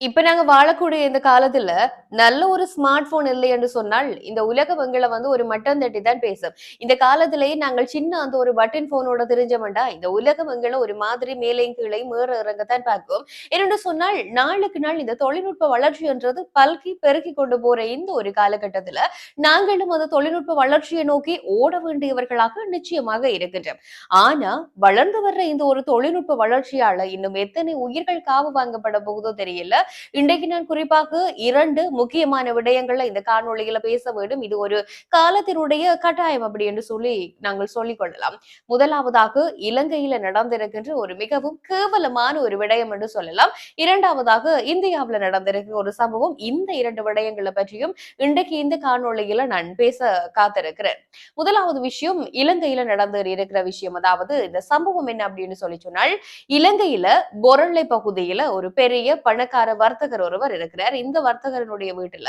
இப்ப நாங்க வாழக்கூடிய இந்த காலத்துல நல்ல ஒரு ஸ்மார்ட் போன் இல்லை என்று சொன்னால் இந்த உலகம் எங்களை வந்து ஒரு மட்டம் தட்டி தான் பேசும். இந்த காலத்திலேயே நாங்கள் சின்ன அந்த ஒரு பட்டன் போனோட தெரிஞ்சவன்டா இந்த உலகம் எங்களை ஒரு மாதிரி மேலையும் கீழையும் மேற இறங்கத்தான் பார்க்கும். என்னென்று சொன்னால் நாளுக்கு நாள் இந்த தொழில்நுட்ப வளர்ச்சி என்றது பல்கி பெருக்கி கொண்டு போற இந்த ஒரு காலகட்டத்துல நாங்களும் அந்த தொழில்நுட்ப வளர்ச்சியை நோக்கி ஓட வேண்டியவர்களாக நிச்சயமாக இருக்கின்றோம். ஆனா வளர்ந்து வர்ற இந்த ஒரு தொழில்நுட்ப வளர்ச்சியால இன்னும் எத்தனை உயிர்கள் காவு வாங்கப்பட போகுதோ தெரியல. இன்றைக்கு நான் குறிப்பாக இரண்டு முக்கியமான விடயங்கள்ல இந்த காணொலியில பேச வேண்டும். இது ஒரு காலத்தினுடைய கட்டாயம் அப்படி என்று சொல்லி நாங்கள் சொல்லிக் கொள்ளலாம். முதலாவதாக இலங்கையில நடந்திருக்கின்ற ஒரு மிகவும் கேவலமான ஒரு விடயம் என்று சொல்லலாம். இரண்டாவதாக இந்தியாவில நடந்திருக்கிற ஒரு சம்பவம் இந்த இரண்டு விடயங்களை பற்றியும் இன்றைக்கு இந்த காணொளியில நான் பேச காத்திருக்கிறேன். முதலாவது விஷயம் இலங்கையில நடந்து இருக்கிற விஷயம். அதாவது இந்த சம்பவம் என்ன அப்படின்னு சொல்லி சொன்னால் இலங்கையில பொருளை பகுதியில ஒரு பெரிய பணக்கார வர்த்தகர் ஒருவர் இருக்கிறார். இந்த வர்த்தகரனுடைய வீட்டுல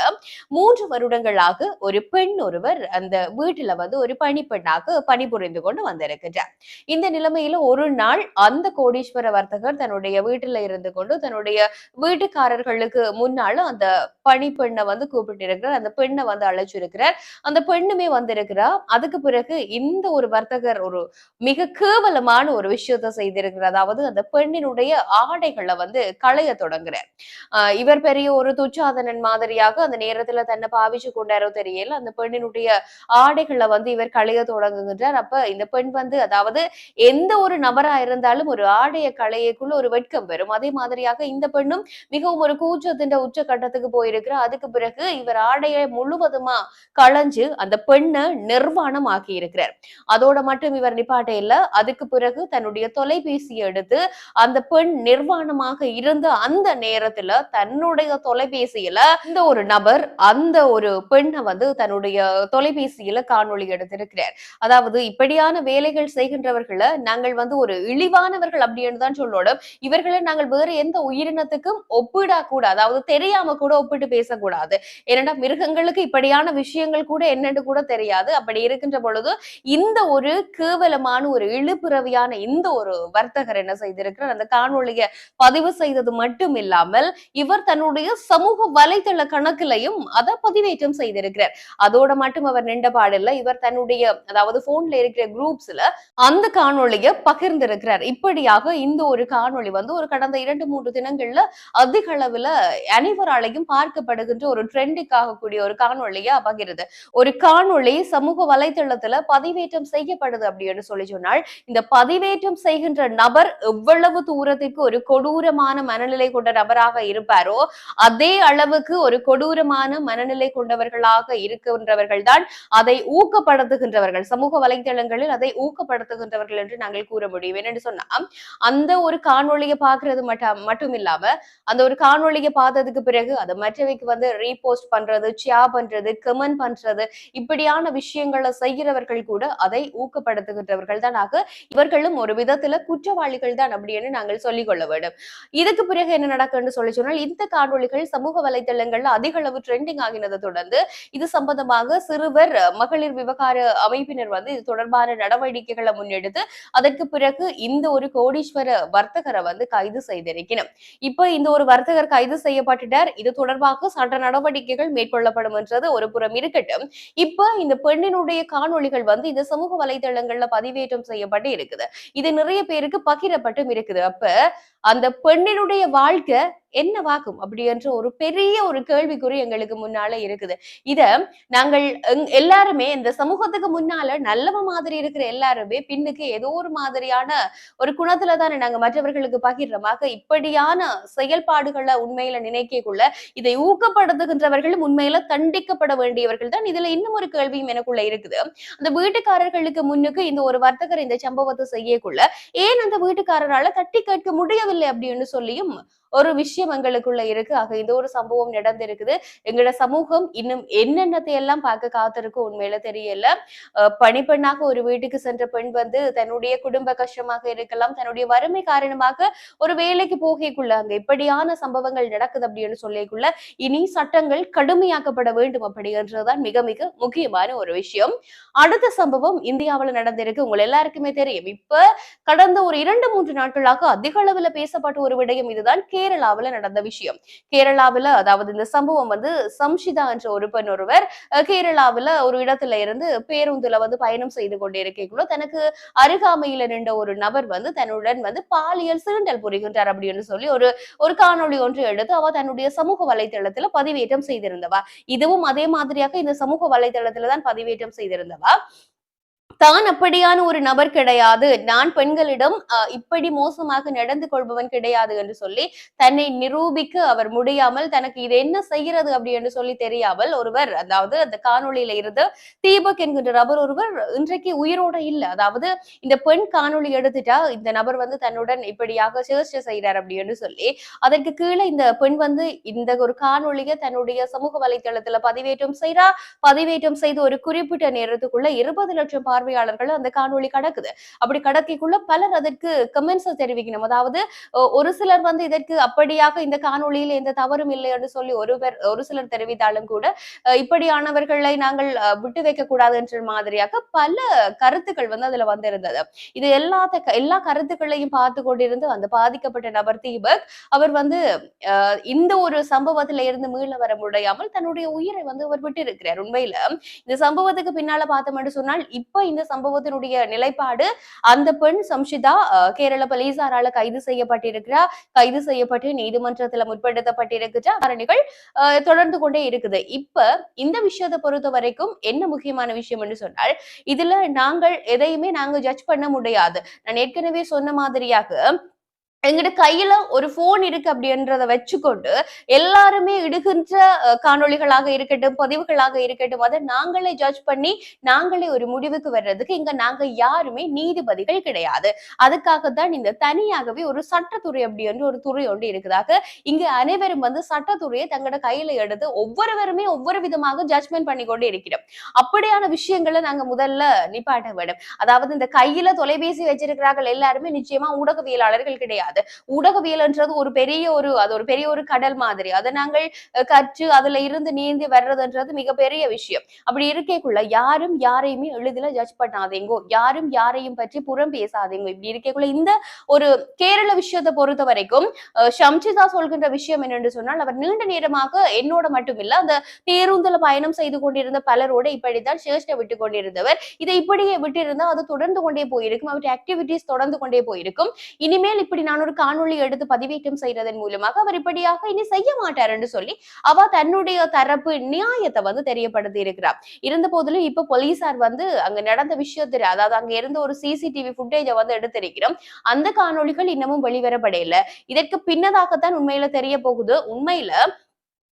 மூன்று வருடங்களாக ஒரு பெண் ஒருவர் அந்த வீட்டுல வந்து ஒரு பணிப்பெண்ணாக பணிபுரிந்து கொண்டு வந்திருக்கிறார் இந்த நிலைமையில ஒரு நாள் அந்த கோடீஸ்வர வர்த்தகர் தன்னுடைய வீட்டுல இருந்து கொண்டு தன்னுடைய வீட்டுக்காரர்களுக்கு முன்னாலும் அந்த பணிப்பெண்ணை வந்து கூப்பிட்டு இருக்கிறார் அந்த பெண்ணை வந்து அழைச்சிருக்கிறார். அந்த பெண்ணுமே வந்திருக்கிறார் அதுக்கு பிறகு இந்த ஒரு வர்த்தகர் ஒரு மிக கேவலமான ஒரு விஷயத்தை செய்திருக்கிறார். அதாவது அந்த பெண்ணினுடைய ஆடைகளை வந்து களைய தொடங்குறார். இவர் பெரிய ஒரு துச்சாதனன் மாதிரி சரியாக அந்த நேரத்துல தன்னை பாவிச்சு கொண்டாரோ தெரியல. அந்த பெண்ணினுடைய ஆடைகளை வந்து இவர் களைய தொடங்குகின்றார். அப்ப இந்த பெண் வந்து அதாவது எந்த ஒரு நபரா இருந்தாலும் ஒரு ஆடைய களையக்குள்ள ஒரு வெட்கம் வரும் அதே மாதிரியாக இந்த பெண்ணும் மிகவும் ஒரு கூச்சத்தின் உச்ச கட்டத்துக்கு போயிருக்கிறார் அதுக்கு பிறகு இவர் ஆடையை முழுவதுமா களைஞ்சு அந்த பெண்ணை நிர்வாணம் ஆக்கி இருக்கிறார். அதோட மட்டும் இவர் நிப்பாட்ட இல்ல. அதுக்கு பிறகு தன்னுடைய தொலைபேசியை எடுத்து அந்த பெண் நிர்வாணமாக இருந்த அந்த நேரத்துல தன்னுடைய தொலைபேசியில இந்த ஒரு நபர் அந்த ஒரு பெண்ணை வந்து தன்னுடைய தொலைபேசியில காணொளி எடுத்திருக்கிறார். அதாவது இப்படியான வேலைகள் செய்கின்றவர்களை நாங்கள் வந்து ஒரு இழிவானவர்கள் அப்படின்னு தான் சொல்லணும். இவர்களை நாங்கள் வேற எந்த உயிரினத்துக்கும் ஒப்பிடா அதாவது தெரியாம கூட ஒப்பிட்டு பேசக்கூடாது. ஏன்னா மிருகங்களுக்கு இப்படியான விஷயங்கள் கூட என்னன்னு கூட தெரியாது. அப்படி இருக்கின்ற பொழுது இந்த ஒரு கேவலமான ஒரு இழுபிறவியான இந்த ஒரு வர்த்தகர் என்ன செய்திருக்கிறார்? அந்த காணொளியை பதிவு செய்தது மட்டும் இல்லாமல் இவர் தன்னுடைய சமூக வலைதள கணக்குலையும் அதை பதிவேற்றம் செய்திருக்கிறார். அதோட மட்டும் அவர் நின்ற பாடல்ல இவர் தன்னுடைய அதாவது போன்ல இருக்கிற குரூப்ஸ்ல அந்த காணொளியை பகிர்ந்திருக்கிறார். இப்படியாக இந்த ஒரு காணொளி வந்து ஒரு கடந்த இரண்டு மூன்று தினங்கள்ல அதிக அளவுல அனைவராலையும் பார்க்கப்படுகின்ற ஒரு ட்ரெண்டுக்காக கூடிய ஒரு காணொளியா பகிருது. ஒரு காணொளி சமூக வலைதளத்துல பதிவேற்றம் செய்யப்படுது அப்படின்னு சொல்லி சொன்னால் இந்த பதிவேற்றம் செய்கின்ற நபர் எவ்வளவு தூரத்துக்கு ஒரு கொடூரமான மனநிலை கொண்ட நபராக இருப்பாரோ அதே அளவுக்கு ஒரு கொடூரமான மனநிலை கொண்டவர்களாக இருக்கின்றவர்கள் தான் அதை ஊக்கப்படுத்துகின்றவர்கள். சமூக வலைதளங்களில் அதை ஊக்கப்படுத்துகின்றவர்கள் என்று நாங்கள் கூற முடியும். என்னன்னு சொன்னா அந்த ஒரு காணொளியை பாக்குறது மட்டும் மட்டும் இல்லாம அந்த ஒரு காணொளியை பார்த்ததுக்கு பிறகு அதை மற்றவைக்கு வந்து ரீபோஸ்ட் பண்றது ஷேர் பண்றது கமெண்ட் பண்றது இப்படியான விஷயங்களை செய்கிறவர்கள் கூட அதை ஊக்கப்படுத்துகின்றவர்கள் தான் ஆக இவர்களும் ஒரு விதத்துல குற்றவாளிகள் தான் அப்படின்னு நாங்கள் சொல்லிக் கொள்ள வேண்டும். இதுக்கு பிறகு என்ன நடக்குன்னு சொல்லி சொன்னால் இந்த காணொளிகள் சமூக வலைதளங்கள் வலைதளங்கள்ல அதிக அளவு ட்ரெண்டிங் ஆகினதை தொடர்ந்து இது சம்பந்தமாக சிறுவர் மகளிர் விவகார அமைப்பினர் வந்து இது தொடர்பான நடவடிக்கைகளை முன்னெடுத்து அதற்கு பிறகு இந்த ஒரு கோடீஸ்வர வர்த்தகரை வந்து கைது செய்திருக்கணும் இப்ப இந்த ஒரு வர்த்தகர் கைது செய்யப்பட்டுட்டார். இது தொடர்பாக சட்ட நடவடிக்கைகள் மேற்கொள்ளப்படும் என்றது ஒரு புறம் இருக்கட்டும். இப்ப இந்த பெண்ணினுடைய காணொளிகள் வந்து இந்த சமூக வலைதளங்கள்ல பதிவேற்றம் செய்யப்பட்டு இருக்குது. இது நிறைய பேருக்கு பகிரப்பட்டும் இருக்குது. அப்ப அந்த பெண்ணினுடைய வாழ்க்கை என்னவாகும் அப்படி என்ற ஒரு பெரிய ஒரு கேள்விக்குறி எங்களுக்கு முன்னால இருக்குது. இத நாங்கள் எல்லாருமே இந்த சமூகத்துக்கு முன்னால நல்லவ மாதிரி இருக்கிற எல்லாருமே பின்னுக்கு ஏதோ ஒரு மாதிரியான ஒரு குணத்துல தானே நாங்க மற்றவர்களுக்கு பகிர்றமாக இப்படியான செயல்பாடுகளை உண்மையில நினைக்கக்குள்ள இதை ஊக்கப்படுத்துகின்றவர்களும் உண்மையில தண்டிக்கப்பட வேண்டியவர்கள் தான் இதுல இன்னும் ஒரு கேள்வியும் எனக்குள்ள இருக்குது. அந்த வீட்டுக்காரர்களுக்கு முன்னுக்கு இந்த ஒரு வர்த்தகர் இந்த சம்பவத்தை செய்யக்குள்ள ஏன் அந்த வீட்டுக்காரரால தட்டி கேட்க முடியவில்லை அப்படின்னு சொல்லியும் ஒரு விஷயம் எங்களுக்குள்ள இருக்கு. ஆக இந்த ஒரு சம்பவம் நடந்திருக்குது. எங்களோட சமூகம் இன்னும் என்னென்னத்தை எல்லாம் பார்க்க காத்திருக்கு உண்மையில தெரியல. அஹ் பணிப்பெண்ணாக ஒரு வீட்டுக்கு சென்ற பெண் வந்து தன்னுடைய குடும்ப கஷ்டமாக இருக்கலாம் தன்னுடைய வறுமை காரணமாக ஒரு வேலைக்கு போகக்குள்ள அங்க இப்படியான சம்பவங்கள் நடக்குது அப்படின்னு சொல்லிக்குள்ள இனி சட்டங்கள் கடுமையாக்கப்பட வேண்டும் அப்படின்றதுதான் மிக மிக முக்கியமான ஒரு விஷயம். அடுத்த சம்பவம் இந்தியாவுல நடந்திருக்கு. உங்களை எல்லாருக்குமே தெரியும். இப்ப கடந்த ஒரு இரண்டு மூன்று நாட்களாக அதிக அளவுல பேசப்பட்ட ஒரு விடயம் இதுதான். கேரளாவில் நடந்த விஷயம். கேரளாவில் அதாவது இந்த சம்பவம் வந்து சம்ஷிதா என்ற ஒரு பெண் ஒருவர் கேரளாவில் ஒரு இடத்துல இருந்து பேருந்துல வந்து பயணம் செய்து கொண்டிருக்கக்குள்ள தனக்கு அருகாமையில நின்ற ஒரு நபர் வந்து தன்னுடன் வந்து பாலியல் சீண்டல் புரிகின்றார் அப்படின்னு சொல்லி ஒரு ஒரு காணொளி ஒன்று எடுத்து அவ தன்னுடைய சமூக வலைதளத்துல பதிவேற்றம் செய்திருந்தவா. இதுவும் அதே மாதிரியாக இந்த சமூக வலைதளத்துல தான் பதிவேற்றம் செய்திருந்தவா. தான் அப்படியான ஒரு நபர் கிடையாது. நான் பெண்களிடம் இப்படி மோசமாக நடந்து கொள்பவன் கிடையாது என்று சொல்லி தன்னை நிரூபிக்க அவர் முடியாமல் தனக்கு இது என்ன செய்கிறது அப்படி என்று சொல்லி தெரியாமல் ஒருவர் அதாவது அந்த காணொளியில இருந்து தீபக் என்கின்ற நபர் ஒருவர் இன்றைக்கு உயிரோட இல்லை. அதாவது இந்த பெண் காணொளி எடுத்துட்டா இந்த நபர் வந்து தன்னுடன் இப்படியாக சேஷ்டை செய்கிறார் அப்படி என்று சொல்லி அதற்கு கீழே இந்த பெண் வந்து இந்த ஒரு காணொளியை தன்னுடைய சமூக வலைதளத்துல பதிவேற்றம் செய்றா. பதிவேற்றம் செய்து ஒரு குறிப்பிட்ட நேரத்துக்குள்ள இருபது லட்சம் பார்வை பார்வையாளர்கள் அந்த காணொளி கடக்குது. அப்படி கடக்கைக்குள்ள பலர் அதற்கு கமெண்ட்ஸ் தெரிவிக்கணும். அதாவது ஒரு சிலர் வந்து இதற்கு அப்படியாக இந்த காணொளியில் எந்த தவறும் இல்லை என்று சொல்லி ஒருவர் ஒரு சிலர் தெரிவித்தாலும் கூட இப்படியானவர்களை நாங்கள் விட்டு வைக்க கூடாது என்ற மாதிரியாக பல கருத்துக்கள் வந்து அதுல வந்திருந்தது. இது எல்லாத்த எல்லா கருத்துக்களையும் பார்த்து கொண்டிருந்து அந்த பாதிக்கப்பட்ட நபர் தீபக் அவர் வந்து இந்த ஒரு சம்பவத்தில இருந்து மீள வர முடியாமல் தன்னுடைய உயிரை வந்து அவர் விட்டு இருக்கிறார் உண்மையில இந்த சம்பவத்துக்கு பின்னால பார்த்தோம் என்று சொன்னால் இப்ப இந்த சம்பவத்தினுடைய நிலைப்பாடு அந்த பெண் சம்ஷிதா கேரள போலீசாரால கைது செய்யப்பட்டிருக்கிறார் கைது செய்யப்பட்டு நீதிமன்றத்துல முற்படுத்தப்பட்டிருக்கிற காரணிகள் தொடர்ந்து கொண்டே இருக்குது. இப்ப இந்த விஷயத்தை பொறுத்த வரைக்கும் என்ன முக்கியமான விஷயம் என்று சொன்னால் இதுல நாங்கள் எதையுமே நாங்க ஜட்ஜ் பண்ண முடியாது. நான் ஏற்கனவே சொன்ன மாதிரியாக எங்கிட்ட கையில ஒரு போன் இருக்கு அப்படின்றத வச்சுக்கொண்டு எல்லாருமே இடுகின்ற காணொளிகளாக இருக்கட்டும் பதிவுகளாக இருக்கட்டும் அதை நாங்களே ஜட்ஜ் பண்ணி நாங்களே ஒரு முடிவுக்கு வர்றதுக்கு இங்க நாங்க யாருமே நீதிபதிகள் கிடையாது. அதுக்காக தான் இந்த தனியாகவே ஒரு சட்டத்துறை அப்படின்ற ஒரு துறை ஒன்று இருக்குதாக இங்க அனைவரும் வந்து சட்டத்துறையை தங்களோட கையில எடுத்து ஒவ்வொருவருமே ஒவ்வொரு விதமாக ஜட்ஜ்மெண்ட் பண்ணி கொண்டு இருக்கிறோம். அப்படியான விஷயங்களை நாங்க முதல்ல நிப்பாட்ட வேண்டும். அதாவது இந்த கையில தொலைபேசி வச்சிருக்கிறார்கள் எல்லாருமே நிச்சயமா ஊடகவியலாளர்கள் கிடையாது. கிடையாது ஊடகவியல்ன்றது ஒரு பெரிய ஒரு அது ஒரு பெரிய ஒரு கடல் மாதிரி. அதை நாங்கள் கற்று அதுல இருந்து நீந்தி வர்றதுன்றது மிகப்பெரிய விஷயம். அப்படி இருக்கேக்குள்ள யாரும் யாரையுமே எளிதில ஜட்ஜ் பண்ணாதீங்கோ யாரும் யாரையும் பற்றி புறம் பேசாதீங்க. இப்படி இருக்கேக்குள்ள இந்த ஒரு கேரள விஷயத்தை பொறுத்த வரைக்கும் ஷம்சிதா சொல்கின்ற விஷயம் என்னென்று சொன்னால் அவர் நீண்ட நேரமாக என்னோட மட்டுமில்ல அந்த பேருந்துல பயணம் செய்து கொண்டிருந்த பலரோட இப்படித்தான் சேஷ்டை விட்டு கொண்டிருந்தவர். இதை இப்படியே விட்டு விட்டிருந்தா அது தொடர்ந்து கொண்டே போயிருக்கும் அவருடைய ஆக்டிவிட்டிஸ் தொடர்ந்து கொண்டே போயிருக்கும். இனிமேல் இப்படி நான் ஒரு காணொளி எடுத்து பதிவேற்றம் செய்யறதன் மூலமாக அவர் இப்படியாக இனி செய்ய மாட்டார் என்று சொல்லி அவ தன்னுடைய தரப்பு நியாயத்தை வந்து தெரியப்படுத்தி இருக்கிறார். இருந்த போதிலும் இப்ப போலீசார் வந்து அங்க நடந்த விஷயத்துல அதாவது அங்க இருந்த ஒரு சிசிடிவி ஃபுட்டேஜை வந்து எடுத்திருக்கிறோம். அந்த காணொளிகள் இன்னமும் வெளிவரப்படையில இதற்கு பின்னதாகத்தான் உண்மையில தெரிய போகுது. உண்மையில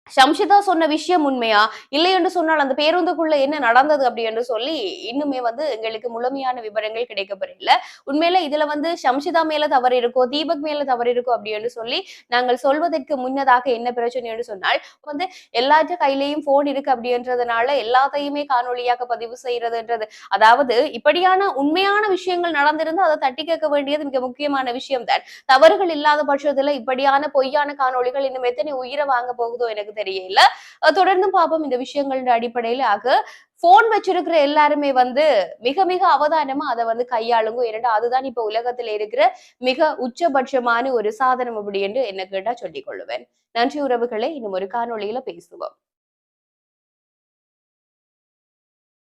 ஷம்ஷிதா சொன்ன விஷயம் உண்மையா? இல்லை என்று சொன்னால் அந்த பேருந்துக்குள்ள என்ன நடந்தது அப்படி என்று சொல்லி இன்னுமே வந்து எங்களுக்கு முழுமையான விவரங்கள் கிடைக்கப்படல உண்மையில இதுல வந்து ஷம்ஷிதா மேல தவறு இருக்கோ தீபக் மேல தவறு இருக்கோ அப்படி என்று சொல்லி நாங்கள் சொல்வதற்கு முன்னதாக என்ன பிரச்சனை என்று சொன்னால் வந்து எல்லாற்ற கையிலையும் போன் இருக்கு அப்படின்றதுனால எல்லாத்தையுமே காணொலியாக பதிவு செய்யறதுன்றது அதாவது இப்படியான உண்மையான விஷயங்கள் நடந்திருந்து அதை தட்டி கேட்க வேண்டியது மிக முக்கியமான விஷயம் தான் தவறுகள் இல்லாத பட்சத்துல இப்படியான பொய்யான காணொளிகள் இன்னும் எத்தனை உயிரை வாங்க போகுதோ எனக்கு தெரியல. தொடர்ந்தும் தொடர்ந்து பார்ப்போம் இந்த விஷயங்களோட அடிப்படையில. ஆக போன் வச்சிருக்கிற எல்லாருமே வந்து மிக மிக அவதானமா அதை வந்து கையாளுங்க இரண்டு அதுதான் இப்ப உலகத்துல இருக்கிற மிக உச்சபட்சமான ஒரு சாதனம் அப்படி என்று என்ன கேட்டா சொல்லிக் கொள்ளுவேன். நன்றி உறவுகளை இன்னும் ஒரு காணொளியில பேசுவோம்.